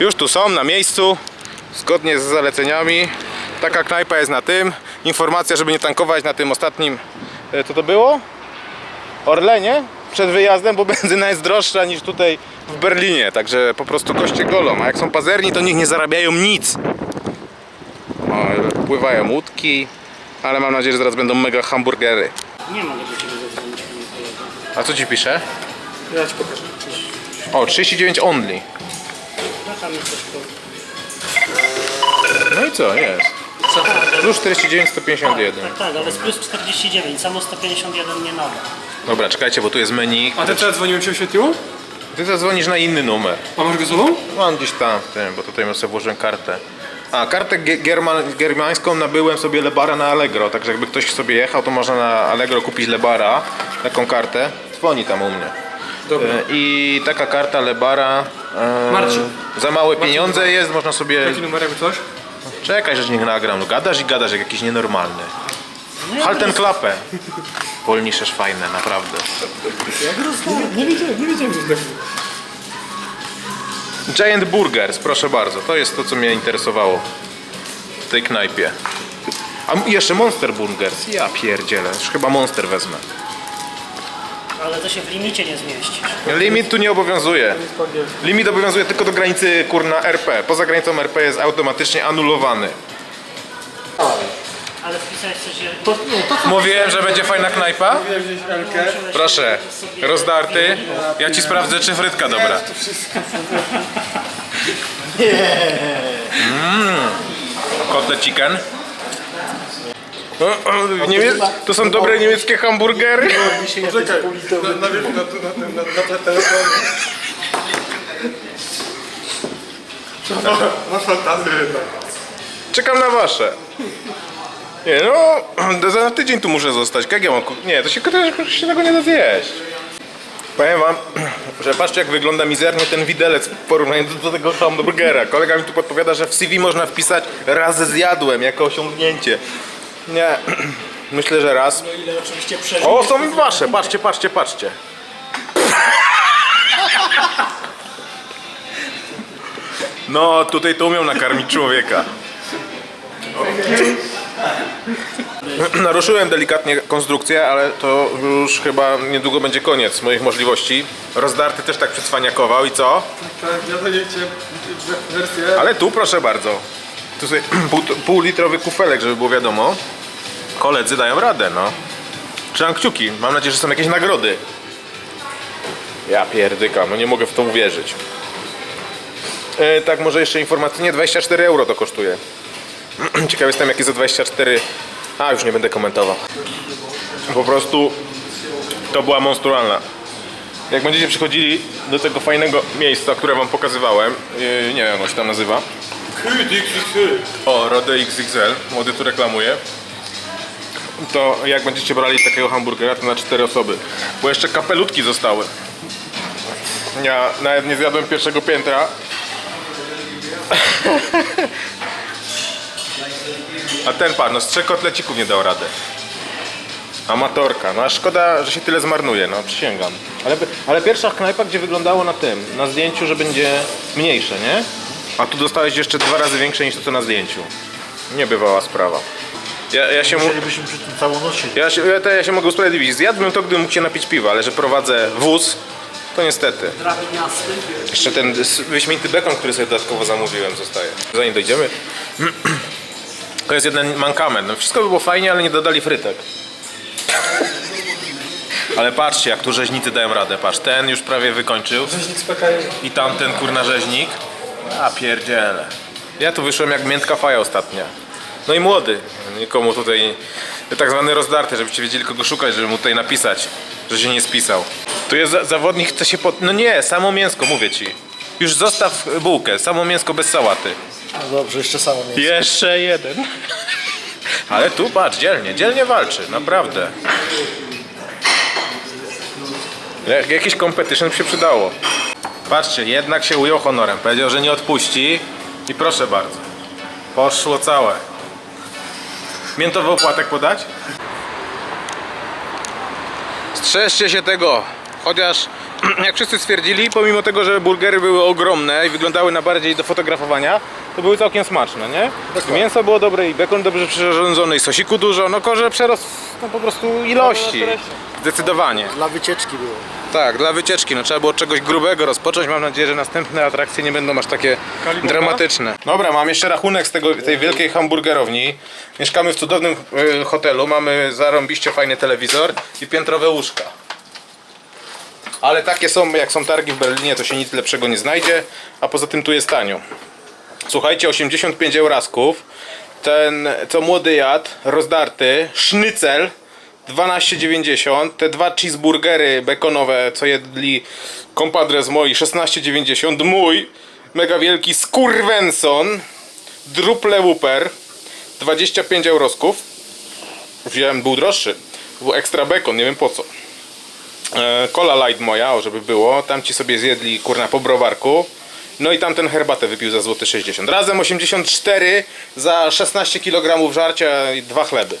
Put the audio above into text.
Już tu są, na miejscu, zgodnie z zaleceniami. Taka knajpa jest na tym. Informacja, żeby nie tankować na tym ostatnim, e, co to było? Orlenie przed wyjazdem, bo benzyna jest droższa niż tutaj w Berlinie. Także po prostu goście golą. A jak są pazerni, to niech nie zarabiają nic. O, pływają łódki, ale mam nadzieję, że zaraz będą mega hamburgery. Nie mogę do ciebie zadzwonić, panie kolego. A co ci pisze? Ja ci pokażę. O, 39 only. No tam jest coś po... No i co, jest. Co? Plus 49, 151. Tak, tak, ale jest plus 49, samo 151 nie nada. Dobra, czekajcie, bo tu jest menu. A ten co dzwoniłem się oświetliło? Ty zadzwonisz na inny numer. A masz go sobą? Mam gdzieś tam w tym, bo tutaj sobie włożyłem kartę. A, kartę german, germańską nabyłem sobie Lebara na Allegro, także jakby ktoś sobie jechał, to można na Allegro kupić Lebara, taką kartę. Dzwoni tam u mnie. Dobra. E, I taka karta Lebara. E, Marcin. Za małe pieniądze jest, można sobie. Jaki numer jakby coś? Czekaj, że nie nagram. No, gadasz i gadasz jak jakiś nienormalny. Halt ten klapę. Polniszesz fajne, naprawdę. Nie wiedziałem, nie wiedziałem, że tak. Giant Burgers, proszę bardzo. To jest to, co mnie interesowało w tej knajpie. A jeszcze Monster Burgers. Ja pierdzielę. Już chyba Monster wezmę. Ale to się w limicie nie zmieści. Limit tu nie obowiązuje. Limit obowiązuje tylko do granicy kurna RP. Poza granicą RP jest automatycznie anulowany. Ale wpisałeś coś, że... Mówiłem, że będzie fajna knajpa? Proszę, rozdarty. Ja ci sprawdzę, czy frytka dobra. Mm. Kotlet chicken. O, o, Niemie... To są dobre niemieckie hamburgery. Czekaj, na, na, na, na, na, na telefon. Masz fantazję jednak. Czekam na wasze. Nie no, za tydzień tu muszę zostać. Jak ja mam... Nie, to się, to się tego nie da zjeść. Powiem wam, że patrzcie jak wygląda mizernie ten widelec w porównaniu do, do tego hamburgera. Kolega mi tu podpowiada, że w CV można wpisać raz zjadłem jako osiągnięcie. Nie, myślę, że raz. Ile oczywiście przeżył. O, są wasze, patrzcie, patrzcie, patrzcie. No, tutaj to umią nakarmić człowieka. Naruszyłem delikatnie konstrukcję, ale to już chyba niedługo będzie koniec moich możliwości. Rozdarty też tak przycwaniakował i co? Tak, ja to nie chciałem wersję. Ale tu proszę bardzo. Tu sobie pół, pół litrowy kufelek, żeby było wiadomo. Koledzy dają radę, no. Trzymam kciuki. Mam nadzieję, że są jakieś nagrody. Ja pierdykam, no nie mogę w to uwierzyć. E, tak, może jeszcze informacyjnie 24 euro to kosztuje. Ciekaw jestem, jakie za 24. A, już nie będę komentował. Po prostu to była monstrualna. Jak będziecie przychodzili do tego fajnego miejsca, które wam pokazywałem, yy, nie wiem jak się tam nazywa. O, Rode XXL, młody tu reklamuje. To jak będziecie brali takiego hamburgera, to na cztery osoby. Bo jeszcze kapelutki zostały. Ja nawet nie zjadłem pierwszego piętra. A ten pan, no z trzech kotlecików nie dał radę. Amatorka, no a szkoda, że się tyle zmarnuje, no przysięgam. Ale, ale pierwsza knajpa, gdzie wyglądało na tym, na zdjęciu, że będzie mniejsze, nie? A tu dostałeś jeszcze dwa razy większe niż to, co na zdjęciu. Niebywała sprawa. Ja, ja się mu... Musielibyśmy przy tym całą noc siedzieć. Ja się, ja, to ja się mogę usprawiedliwić. Zjadłbym to, gdybym mógł się napić piwa, ale że prowadzę wóz, to niestety. Drabiniasty. Jeszcze ten wyśmienity bekon, który sobie dodatkowo zamówiłem, zostaje. Zanim dojdziemy. To jest jeden mankament. No, wszystko by było fajnie, ale nie dodali frytek. Ale patrzcie, jak tu rzeźnicy dają radę. Patrz, ten już prawie wykończył. Rzeźnik z PKS. I tamten kurna rzeźnik. A pierdziele. Ja tu wyszłem jak miętka faja ostatnia. No i młody. Nikomu tutaj tak zwany rozdarty, żebyście wiedzieli kogo szukać, żeby mu tutaj napisać, że się nie spisał. Tu jest za zawodnik, chce się pod... No nie, samo mięsko, mówię ci. Już zostaw bułkę, samo mięsko bez sałaty. Dobrze, jeszcze samo miejsce. Jeszcze jeden. Ale tu patrz, dzielnie, dzielnie walczy, naprawdę. Jak- Jakiś competition by się przydało. Patrzcie, jednak się ujął honorem. Powiedział, że nie odpuści i proszę bardzo. Poszło całe. Miętowy opłatek podać? Strzeżcie się tego. Chociaż, jak wszyscy stwierdzili, pomimo tego, że burgery były ogromne i wyglądały na bardziej do fotografowania, to były całkiem smaczne, nie? Dokładnie. Mięso było dobre i bekon dobrze przyrządzony i sosiku dużo, no korze przerost no, po prostu ilości. Zdecydowanie. Dla wycieczki było. Tak, dla wycieczki, no trzeba było od czegoś grubego rozpocząć. Mam nadzieję, że następne atrakcje nie będą aż takie dramatyczne. Dobra, mam jeszcze rachunek z tego, tej wielkiej hamburgerowni. Mieszkamy w cudownym y, hotelu, mamy zarąbiście fajny telewizor i piętrowe łóżka. Ale takie są, jak są targi w Berlinie, to się nic lepszego nie znajdzie, a poza tym tu jest tanio. Słuchajcie, 85 eurasków. Ten, co młody jadł, rozdarty, sznycel 12,90. Te dwa cheeseburgery bekonowe, co jedli kompadre z moi, 16,90. Mój, mega wielki skurwenson, druple whooper, 25 eurosków. Wziąłem, był droższy. Był ekstra bekon, nie wiem po co. E, Cola light moja, żeby było. Tam ci sobie zjedli kurna po browarku. No i tamten herbatę wypił za złoty 60. Razem 84 za 16 kg żarcia i dwa chleby.